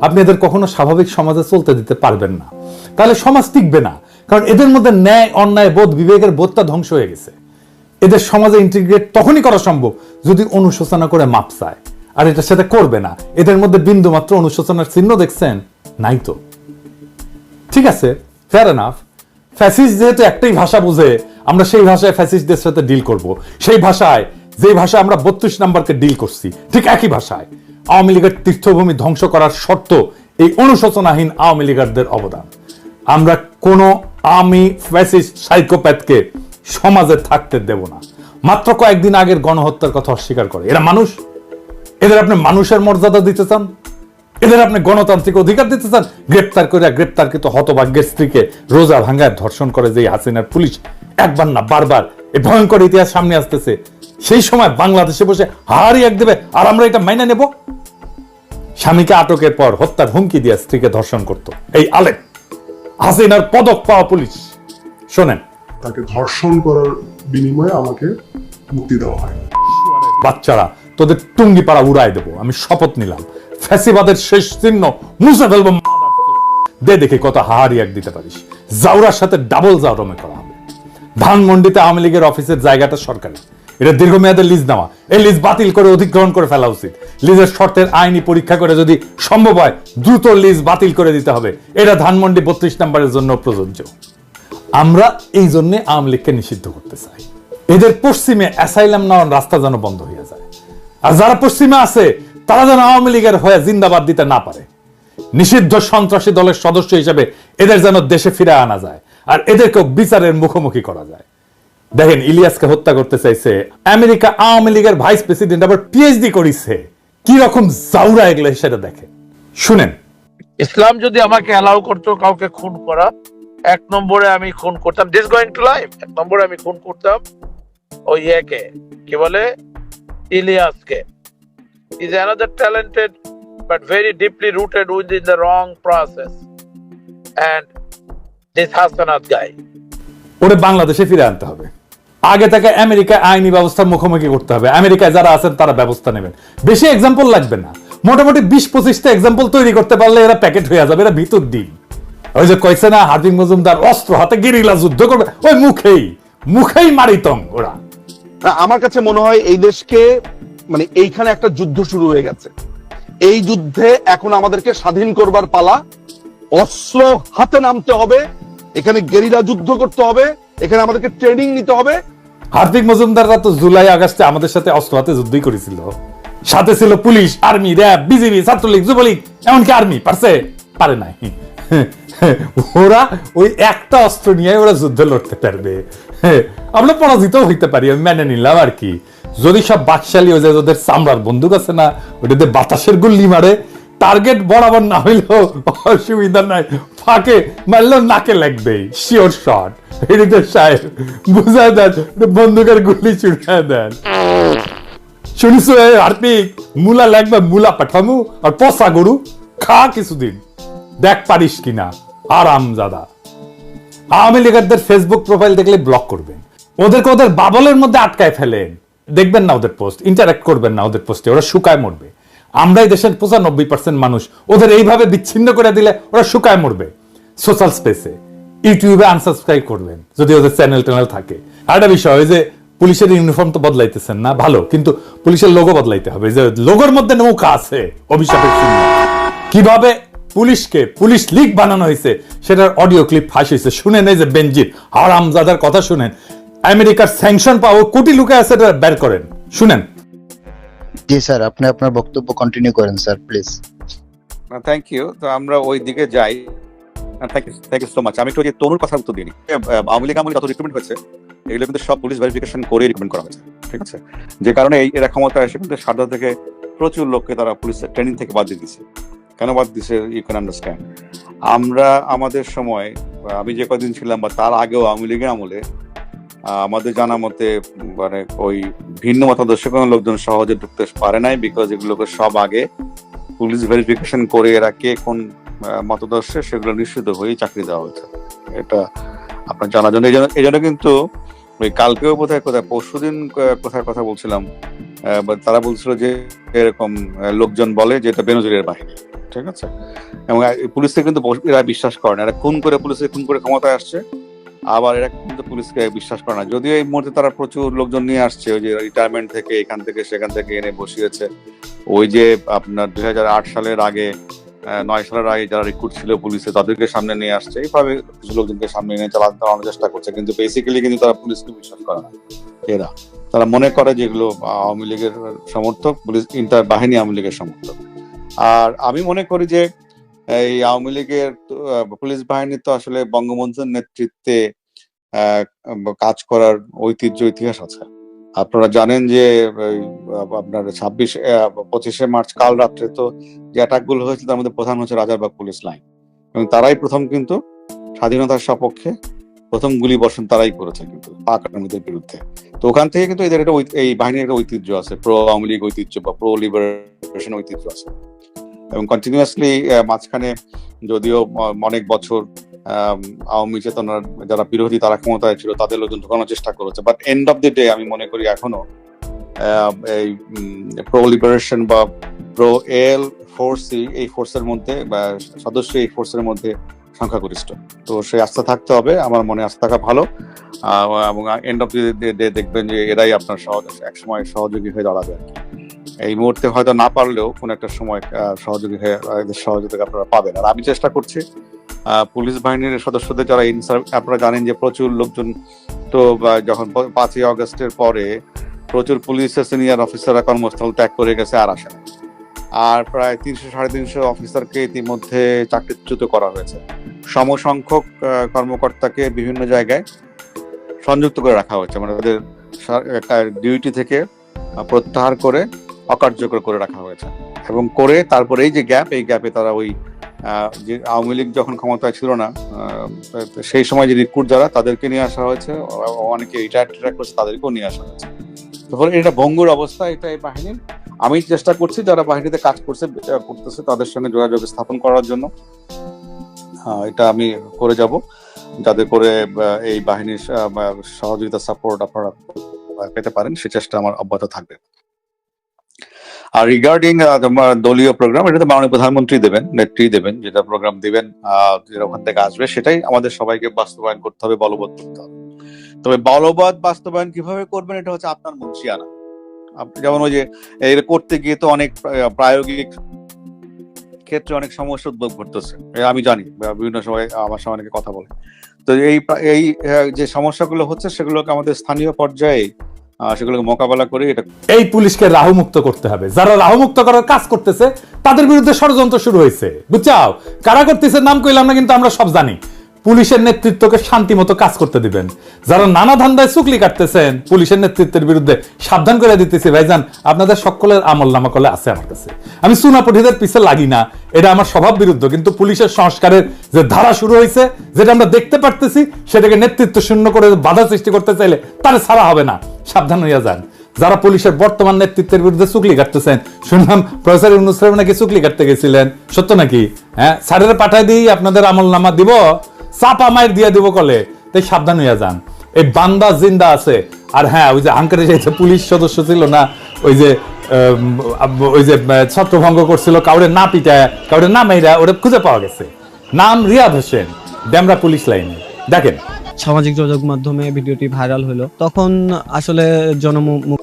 আপনি এদের কখনো স্বাভাবিক সমাজে চলতে দিতে পারবেন না। তাহলে সমাজ টিকবে না। কারণ এদের মধ্যে ন্যায়, অন্যায়, বোধ, বিবেকের বোধটা ধ্বংস হয়ে গেছে। এদের সমাজে ইন্টিগ্রেট তখনই করা সম্ভব যদি অনুশোচনা করে মাপ চায়। আর এটা সেটা করবে না। এদের মধ্যে বিন্দু মাত্র অনুশোচনার চিহ্ন দেখছেন নাই তো ঠিক আছে ফেয়ার এনাফ ফ্যাসিস্ট যেহেতু একটাই ভাষা বুঝে, আমরা সেই ভাষায় ফ্যাসিস্টদের সাথে ডিল করব। সেই ভাষায় যে ভাষা আমরা বত্রিশ নাম্বারকে ডিল করছি, ঠিক একই ভাষায়। আওয়ামী লীগের তীর্থভূমি ধ্বংস করার শর্ত এই অনুশোচনাহীন আওয়ামী লীগারদের অবদান। আমরা কোন আমি ফ্যাসিস্ট সাইকোপ্যাথকে সমাজে থাকতে দেব না। মাত্র কয়েকদিন আগের গণহত্যার কথা অস্বীকার করে। এরা মানুষ? এদের আপনি মানুষের মর্যাদা দিতে চান? এদের আপনি গণতান্ত্রিক অধিকার দিতে চান? গ্রেপ্তার করে গ্রেপ্তারকৃত হতভাগ্যের স্ত্রীকে রোজা ভাঙ্গায় ধর্ষণ করে যে হাসিনার পুলিশ একবার না বারবার এই ভয়ঙ্কর ইতিহাস সামনে আসতেছে, সেই সময় বাংলাদেশে বসে হারি এক দেবে, আর আমরা এটা মাইনে নেব? স্বামীকে আটকের পর হত্যার হুমকি দিয়ে স্ত্রীকে ধর্ষণ করত। এই আলেক হাসিনার পদক পাওয়া পুলিশ। শোনেন। তাকে ধর্ষণ করার বিনিময়ে আমাকে মুক্তি দেওয়া হয়। বাচ্চারা তোদের টুঙ্গি পাড়া উড়াই দেবো। আমি শপথ নিলাম। ফ্যাসিবাদের শেষ চিহ্ন মুছে ফেলব। দে দেখি কত হাহারি এক দিতে পারিস। জাউরার সাথে ডাবল জাউরমে করা হবে। ধানমন্ডিতে আওয়ামী লীগের অফিসের জায়গাটা সরকারি। এটা দীর্ঘমেয়াদের লিজ নেওয়া। এই লিজ বাতিল করে অধিগ্রহণ করে ফেলা উচিত। লিজের শর্তের আইনি পরীক্ষা করে যদি সম্ভব হয়, দ্রুত লিজ বাতিল করে দিতে হবে। এটা ধানমন্ডি বত্রিশ নম্বরের জন্য প্রযোজ্য। আমরা এই জন্য আওয়ামী লীগকে নিষিদ্ধ করতে চাই। এদের পশ্চিমে অ্যাসাইলাম নেওয়ার রাস্তা যেন বন্ধ হয়ে যায়। আর যারা পশ্চিমে আছে, তারা যেন আওয়ামী লীগের হয়ে জিন্দাবাদ দিতে না পারে। নিষিদ্ধ সন্ত্রাসী দলের সদস্য হিসেবে এদের যেন দেশে ফিরে আনা যায়। আর এদেরকেও বিচারের মুখোমুখি করা যায়। দেখেন ইলিয়াসকে হত্যা করতে চাইছে। আমেরিকা আওয়ামী লীগের ভাইস প্রেসিডেন্ট আবার পিএইচডি করিছে। কি রকম জাউরা এগুলো সেটা দেখেন। শুনেন। ইসলাম যদি আমাকে অ্যালাউ করতো কাউকে খুন করা এক নম্বরে আমি খুন করতাম। দিস গোয়িং টু লাইফ এক নম্বরে আমি খুন করতাম ওই ইয়েকে কি বলে? ইলিয়াসকে। Is another talented but very deeply rooted with in the wrong process and this Hasanat guy ওরে বাংলাদেশে ফিরে আনতে হবে। আগে থেকে আমেরিকা আইনি ব্যবস্থার মুখোমুখি করতে হবে। আমেরিকায় যারা আছেন, তারা ব্যবস্থা নেবেন। বেশি এক্সাম্পল লাগবে না। মোটামুটি বিশ পঁচিশটা এক্সাম্পল তৈরি করতে পারলে এরা প্যাকেট হয়ে যাবে, এরা ভিতর দিন। ওই যে কইছে না, হার্দিক মজুমদার অস্ত্র হাতে গিরিলা যুদ্ধ করবে, ওই মুখেই মুখেই মারিতম ওরা। আমার কাছে মনে হয় এই দেশকে মানে এইখানে একটা যুদ্ধ শুরু হয়ে গেছে। এই যুদ্ধে এখন আমাদেরকে স্বাধীন করবার পালা, অস্ত্র হাতে নামতে হবে, এখানে গেরিলা যুদ্ধ করতে হবে, এখানে আমাদেরকে ট্রেনিং নিতে হবে হার্দিক মজুমদাররা তো জুলাই, আগস্টে আমাদের সাথে অস্ত্র হাতে যুদ্ধই করেছিল। সাথে ছিল police, army, RAB, BGB, Chhatra League, Jubo League, এমনকি আর্মি, পারছে? পারে নাই। ওরা ওই একটা অস্ত্র নিয়ে ওরা যুদ্ধ লড়তে পারবে। আমরা পরাজিত হইতে পারি, আমি মেনে নিলাম আর কি। যদি সব বাকশালী হয়ে যায়, ওদের চামড়ার বন্দুক আছে না, ওটাতে বাতাসের গুল্লি মারে টার্গেট বরাবর না হইলেও অসুবিধা নাই। ফাঁকে মারলেও নাকে লাগবে। শিওর শট সাহেব দেন বন্দুকের গুলি দেন। শুনিস মুলা লাগবে, মুলা পাঠামু আর গরু খা কিছুদিন। দেখ পারিস কিনা, আরাম জাদা। আওয়ামী লীগারদের ফেসবুক প্রোফাইল দেখলে ব্লক করবেন। ওদেরকে ওদের বাবলের মধ্যে আটকায় ফেলেন। দেখবেন না ওদের পোস্ট ইন্টারাক্ট করবেন না ওদের পোস্টে ওরা শুকায় মরবে। আমরাই দেশের পঁচানব্বই পার্সেন্ট মানুষ। ওদের এইভাবে বিচ্ছিন্ন করে দিলে ওরা শুকায় মরবে। সোশ্যাল স্পেসে ইউটিউবে আনসাবস্ক্রাইব করবেন, যদি ওদের চ্যানেল ট্যানেল থাকে। আর একটা বিষয় যে পুলিশের ইউনিফর্ম তো বদলাইতেছেন না, ভালো, কিন্তু পুলিশের লোগো বদলাইতে হবে। যে লোগোর মধ্যে নৌকা আছে অভিশাপের চিহ্ন। কীভাবে পুলিশকে, পুলিশ লিগ বানানো হয়েছে, সেটার অডিও ক্লিপ ফাঁস হয়েছে। শুনেন এই যে বেনজির, হারামজাদার কথা শুনেন। আমেরিকার স্যাংশন পাওয়া কোটি লুকে আছে, এটা বের করেন। শুনেন। জি, স্যার, আপনি আপনার বক্তব্য কন্টিনিউ করেন, স্যার প্লিজ থ্যাংক ইউ তো আমরা ওই দিকে যাই। Thank you thank you so much আমি একটু ওই তনুর কথা উত্তর দিই আওয়ামী লীগ আমলে যত রিক্রুটমেন্ট হয়েছে, এগুলো কিন্তু সব পুলিশ ভেরিফিকেশন করে রিক্রুটমেন্ট করা হয়েছে। ঠিক আছে? যে কারণে এই এরা ক্ষমতা এসে কিন্তু সারদা থেকে প্রচুর লোককে তারা পুলিশ ট্রেনিং থেকে বাদ দিয়ে দিছে কেন বাদ দিছে ইউ ক্যান আন্ডারস্ট্যান্ড আমরা, আমাদের সময় আমি যে কদিন ছিলাম বা তার আগেও আওয়ামী লীগের আমলে আমাদের জানা মতে মানে ওই ভিন্ন মতাদর্শ কোনো লোকজন সহজে ঢুকতে পারে নাই বিকজ এগুলোকে সব আগে পুলিশ ভেরিফিকেশন করে এরা কে কোন মতাদর্শে সেগুলো নিশ্চিত হয়েই চাকরি দেওয়া হয়েছে। এটা আপনার জানার জন্য, এই জন্য কিন্তু ওই কালকেও বোধহয় কোথায় পরশু দিন কোথায় কথা বলছিলাম তারা বলছিল যে এরকম লোকজন বলে যে এটা বেনজিরের বাহিনী, ঠিক আছে? এবং এই পুলিশকে কিন্তু এরা বিশ্বাস করে না, এরা খুন করে পুলিশকে খুন করে ক্ষমতায় আসছে। আবার এরা কিন্তু পুলিশকে বিশ্বাস করে না। যদিও এই মুহূর্তে তারা প্রচুর লোকজন নিয়ে আসছে, ওই যে রিটায়ারমেন্ট থেকে এখান থেকে সেখান থেকে এনে বসিয়েছে। ওই যে আপনার দু হাজার আট সালের আগে নয় সালের আগে যারা রিক্রুট ছিল পুলিশে, তাদেরকে সামনে নিয়ে আসছে। এইভাবে কিছু লোকজনকে সামনে চালাতে চালানোর চেষ্টা করছে, কিন্তু বেসিক্যালি কিন্তু তারা পুলিশকে বিশ্বাস করে না। এরা, তারা মনে করে যেগুলো আওয়ামী লীগের সমর্থক, পুলিশ ইন্টার বাহিনী আওয়ামী লীগের সমর্থক। আর আমি মনে করি যে এই আওয়ামী লীগের পুলিশ বাহিনী তো আসলে বঙ্গবন্ধুর নেতৃত্বে কাজ করার ঐতিহ্য, ইতিহাস আছে। আপনারা জানেন যে আপনার ছাব্বিশ পঁচিশে মার্চ কাল রাত্রে তো যে অ্যাটাকগুলো হয়েছিল, তার মধ্যে প্রধান হচ্ছে রাজারবাগ পুলিশ লাইন। এবং তারাই প্রথম কিন্তু স্বাধীনতার সপক্ষে প্রথম গুলি বর্ষণ তারাই করেছে কিন্তু, পাক আর্মিদের বিরুদ্ধে। তো ওখান থেকে কিন্তু এদের একটা এই বাহিনীর একটা ঐতিহ্য আছে প্রো আওয়ামী লীগ ঐতিহ্য বা প্রো লিবারেশন ঐতিহ্য আছে। এবং কন্টিনিউয়াসলি মাঝখানে যদিও অনেক বছর আওয়ামী চেতনার যারা বিরোধী তারা ক্ষমতায় ছিল, তাদের লোকজন ঢোকানোর চেষ্টা করেছে। But end of the day আমি মনে করি এখনও এই প্রো লিবারেশন বা প্রো এল ফোর্সই এই ফোর্সের মধ্যে, বা সদস্য এই ফোর্সের মধ্যে সংখ্যাগরিষ্ঠ। তো সেই আস্থা থাকতে হবে, আমার মনে আস্থা থাকা ভালো। এবং এন্ড অফ দি ডে দেখবেন যে এরাই আপনার সহজ, একসময় সহযোগী হয়ে দাঁড়াবে আর কি। এই মুহূর্তে হয়তো না পারলেও কোন একটা সময় সহযোগী হয়ে এদের সহযোগিতা আপনারা পাবেন। আর আমি চেষ্টা করছি পুলিশ বাহিনীর সদস্যদের যারা ইনসার আপনারা জানেন যে প্রচুর লোকজন তো যখন পাঁচই অগস্টের পরে প্রচুর পুলিশের সিনিয়র অফিসাররা কর্মস্থল ত্যাগ করে গেছে আর আসে। আর প্রায় তিনশো, সাড়ে তিনশো অফিসারকে ইতিমধ্যে চাকরিচ্যুত করা হয়েছে। সমসংখ্যক কর্মকর্তাকে বিভিন্ন জায়গায় সংযুক্ত করে রাখা হয়েছে। মানে তাদের ডিউটি থেকে প্রত্যাহার করে অকার্যকর করে রাখা হয়েছে। এবং করে তারপরে এই যে গ্যাপ এই গ্যাপে তারা ওই যে আওয়ামী লীগ যখন ক্ষমতায় ছিল না সেই সময় যে রিক্রুট যারা, তাদেরকে নিয়ে আসা হয়েছে। অনেকে রিটায়ার করছে, তাদেরকেও নিয়ে আসা হয়েছে। তো ফলে এটা ভঙ্গুর অবস্থা, এটা এই বাহিনীর। আমি চেষ্টা করছি যারা বাহিনীতে কাজ করছে করতেছে, তাদের সঙ্গে যোগাযোগ স্থাপন করার জন্য। এটা আমি করে যাব। যাতে করে এই বাহিনীর সহযোগিতা সাপোর্ট আপনারা পেতে পারেন, সে চেষ্টা আমার অব্যাহত থাকবে। আর রিগার্ডিং দলীয় প্রোগ্রাম এটা তো মাননীয় প্রধানমন্ত্রী দেবেন, নেত্রী দেবেন, যেটা প্রোগ্রাম দিবেন যেটা ওখান থেকে আসবে, সেটাই আমাদের সবাইকে বাস্তবায়ন করতে হবে, বলবৎ করতে হবে। তবে বলবৎ বাস্তবায়ন কীভাবে করবেন, এটা হচ্ছে আপনার মুন্সিয়ানা। যেমন ওই যে এটা করতে গিয়ে তো অনেক প্রা- প্রায়োগিক ক্ষেত্রে অনেক সমস্যা উদ্ভব ঘটতেছে আমি জানি বিভিন্ন সময় আমার সঙ্গে অনেকে কথা বলে। তো এই এই যে সমস্যাগুলো হচ্ছে, সেগুলোকে আমাদের স্থানীয় পর্যায়ে সেগুলোকে মোকাবেলা করে এটা এই পুলিশকে রাহুমুক্ত করতে হবে। যারা রাহুমুক্ত করার কাজ করতেছে, তাদের বিরুদ্ধে ষড়যন্ত্র শুরু হয়েছে। বুঝছাও? কারা করতেছে নাম কইলাম না, কিন্তু আমরা সব জানি। পুলিশের নেতৃত্বকে শান্তি মতো কাজ করতে দিবেন। যারা নানা ধান্দায় চুকলি কাটতেছেন, পুলিশের নেতৃত্বের বিরুদ্ধে সাবধান করে দিতেছি। ভাইজান, আপনাদের সকলের আমল নামা কলে আছে আমার কাছে। আমি সুনাপঠিদের পিছে লাগি না, এটা আমার স্বভাব বিরুদ্ধ, কিন্তু পুলিশের সংস্কারের যে ধারা শুরু হয়েছে, যেটা আমরা দেখতে পারতেছি, সেটাকে নেতৃত্ব শূন্য করে বাধা সৃষ্টি করতে চাইলে তারা ছাড়া হবে না। সাবধান হইয়া যান। যারা পুলিশের বর্তমান নেতৃত্বের বিরুদ্ধে চুকলি কাটতেছেন, শুনলাম প্রফেসর ইউনুস নাকি চুকলি কাটতে গেছিলেন। সত্য নাকি? হ্যাঁ স্যারের পাঠায় দিই, আপনাদের আমল নামা দিব। চাপা মায়ের দিয়ে দিব কলে, তাই সাবধান হইয়া যান। এই বান্দা জিন্দা আছে, আর হ্যাঁ ওই যে আঙ্কারে যে পুলিশ সদস্য ছিল না, ওই যে ওই যে ছত্রভঙ্গ করছিল, কাউরে না পিটায়, কাউরে না মেয়েরা ওটা খুঁজে পাওয়া গেছে। নাম রিয়াদ হোসেন, ডেমরা পুলিশ লাইনে। দেখেন। সামাজিক যোগাযোগ মাধ্যমে ভিডিওটি ভাইরাল হলো। তখন আসলে জনমুখ